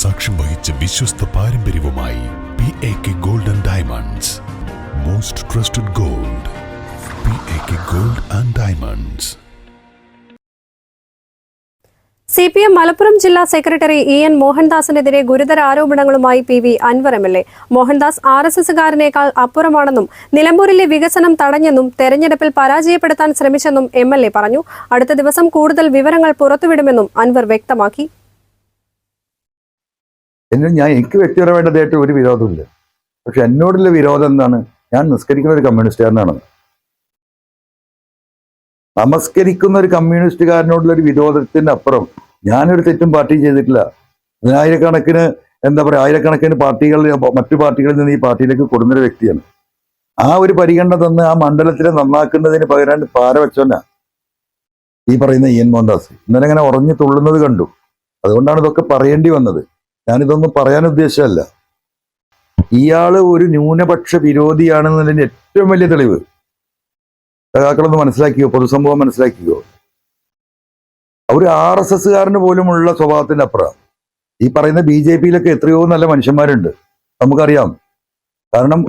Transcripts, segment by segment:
സാക്ഷ്യം വഹിച്ച വിശ്വസ്ത പാരമ്പര്യവുമായി P A K gold and diamonds most trusted gold P A K gold and diamonds C P M Malappuram ജില്ലാ secretary E N മോഹൻദാസിനെതിരെ ഗുരുതര ആരോപണങ്ങളുമായി P V Anvar M L A Mohandas R S എസുകാരനേക്കാൾ അപ്പുറമാണെന്നും നിലമ്പൂരിലെ വികസനം തടഞ്ഞെന്നും തെരഞ്ഞെടുപ്പിൽ പരാജയപ്പെടുത്താൻ ശ്രമിച്ചെന്നും M L A പറഞ്ഞു. അടുത്ത ദിവസം കൂടുതൽ വിവരങ്ങൾ പുറത്തുവിടുമെന്നും അൻവർ വ്യക്തമാക്കി. എന്നെ ഞാൻ എനിക്ക് വ്യക്തിപരമായിട്ടതായിട്ട് ഒരു വിരോധമില്ല പക്ഷെ എന്നോടുള്ള വിരോധം എന്താണ്? ഞാൻ നിസ്കരിക്കുന്ന ഒരു കമ്മ്യൂണിസ്റ്റുകാരനാണ്. നമസ്കരിക്കുന്ന ഒരു കമ്മ്യൂണിസ്റ്റുകാരനോടുള്ള ഒരു വിരോധത്തിന് അപ്പുറം ഞാനൊരു തെറ്റും പാർട്ടി ചെയ്തിട്ടില്ല. അതിനായിരക്കണക്കിന് എന്താ പറയുക ആയിരക്കണക്കിന് പാർട്ടികളിൽ മറ്റു പാർട്ടികളിൽ നിന്ന് ഈ പാർട്ടിയിലേക്ക് കൊടുന്നൊരു വ്യക്തിയാണ്. ആ ഒരു പരിഗണന തന്ന് ആ മണ്ഡലത്തിനെ നന്നാക്കുന്നതിന് പകരം പാര വെച്ചോന്ന ഈ പറയുന്ന ഇ എൻ മോഹൻദാസ്. ഇന്നലെ ഇങ്ങനെ ഉറഞ്ഞു തുള്ളുന്നത് കണ്ടു. അതുകൊണ്ടാണ് ഇതൊക്കെ പറയേണ്ടി വന്നത്. ഞാനിതൊന്നും പറയാൻ ഉദ്ദേശമല്ല ഇയാൾ ഒരു ന്യൂനപക്ഷ വിരോധിയാണെന്നതിന്റെ ഏറ്റവും വലിയ തെളിവ്. സഖാക്കളൊന്ന് മനസ്സിലാക്കിയോ? പൊതുസംഭവം മനസ്സിലാക്കിയോ? ഒരു ആർ എസ് എസ്സുകാരന് പോലുമുള്ള സ്വഭാവത്തിന്റെ അപ്പുറം. ഈ പറയുന്ന ബി ജെ പിയിലൊക്കെ എത്രയോ നല്ല മനുഷ്യന്മാരുണ്ട്. നമുക്കറിയാം. കാരണം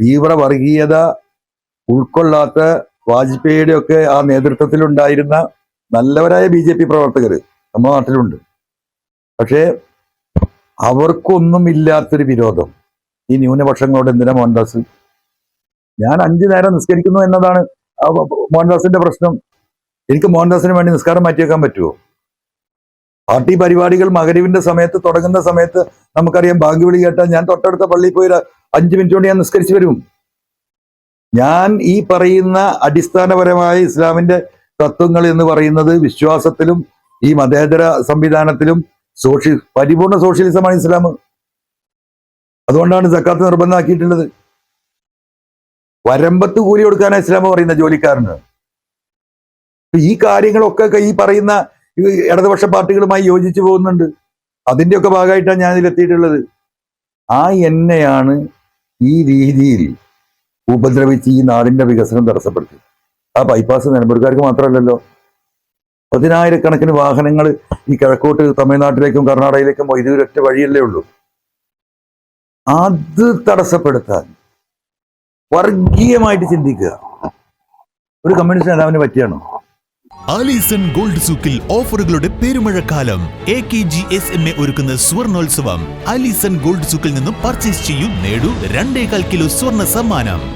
തീവ്ര വർഗീയത ഉൾക്കൊള്ളാത്ത വാജ്പേയിയുടെ ഒക്കെ ആ നേതൃത്വത്തിലുണ്ടായിരുന്ന നല്ലവരായ ബി ജെ പി പ്രവർത്തകർ നമ്മുടെ നാട്ടിലുണ്ട്. പക്ഷേ അവർക്കൊന്നും ഇല്ലാത്തൊരു വിരോധം. ഈ ന്യൂനപക്ഷങ്ങളോട് എന്തിനാ മോഹൻദാസ്? ഞാൻ അഞ്ചു നേരം നിസ്കരിക്കുന്നു എന്നതാണ് മോഹൻദാസിന്റെ പ്രശ്നം. എനിക്ക് മോഹൻദാസിന് വേണ്ടി നിസ്കാരം മാറ്റിവെക്കാൻ പറ്റുമോ പാർട്ടി പരിപാടികൾ മകരീവിന്റെ സമയത്ത് തുടങ്ങുന്ന സമയത്ത് നമുക്കറിയാം ബാങ്ക് വിളി കേട്ടാൽ ഞാൻ തൊട്ടടുത്ത പള്ളിയിൽ പോയി അഞ്ച് മിനിറ്റ് കൊണ്ട് ഞാൻ നിസ്കരിച്ചു വരും. ഞാൻ ഈ പറയുന്ന അടിസ്ഥാനപരമായ ഇസ്ലാമിന്റെ തത്വങ്ങൾ എന്ന് പറയുന്നത് വിശ്വാസത്തിലും ഈ മതേതര സംവിധാനത്തിലും സോഷ്യൽ പരിപൂർണ സോഷ്യലിസമാണ് ഇസ്ലാം. അതുകൊണ്ടാണ് സക്കാത്ത് നിർബന്ധമാക്കിയിട്ടുള്ളത്. വരമ്പത്ത് കൂലി കൊടുക്കാനാണ് ഇസ്ലാം പറയുന്ന ജോലിക്കാരന്. ഈ കാര്യങ്ങളൊക്കെ ഈ പറയുന്ന ഇടതുപക്ഷ പാർട്ടികളുമായി യോജിച്ചു പോകുന്നുണ്ട്. അതിന്റെയൊക്കെ ഭാഗമായിട്ടാണ് ഞാൻ ഇതിലെത്തിയിട്ടുള്ളത് ആ എന്നെയാണ് ഈ രീതിയിൽ ഉപദ്രവിച്ച് ഈ നാടിന്റെ വികസനം തടസ്സപ്പെടുത്തി ആ ബൈപ്പാസ് നിലമ്പൂർക്കാർക്ക് മാത്രമല്ലല്ലോ. പതിനായിരക്കണക്കിന് വാഹനങ്ങൾ ഈ കിഴക്കോട്ട് തമിഴ്നാട്ടിലേക്കും കർണാടകയിലേക്കും പോയി. ഒറ്റ വഴിയല്ലേ ഉള്ളൂ. അത് തടസ്സപ്പെടുത്താൻ വർഗീയമായിട്ട് ചിന്തിക്കുക. ഒരു കമ്മ്യൂണിസ്റ്റ് നേതാവിന് പറ്റിയാണോ? ആലീസൺ ഗോൾഡ് സൂക്കിൽ ഓഫറുകളുടെ പെരുമഴക്കാലം. A K G S M A ഒരുക്കുന്ന സ്വർണോത്സവം. ആലീസൺ ഗോൾഡ് സൂക്കിൽ നിന്നും പർച്ചേസ് ചെയ്യൂ നേടൂ രണ്ടേകാൽ കിലോ സ്വർണ സമ്മാനം.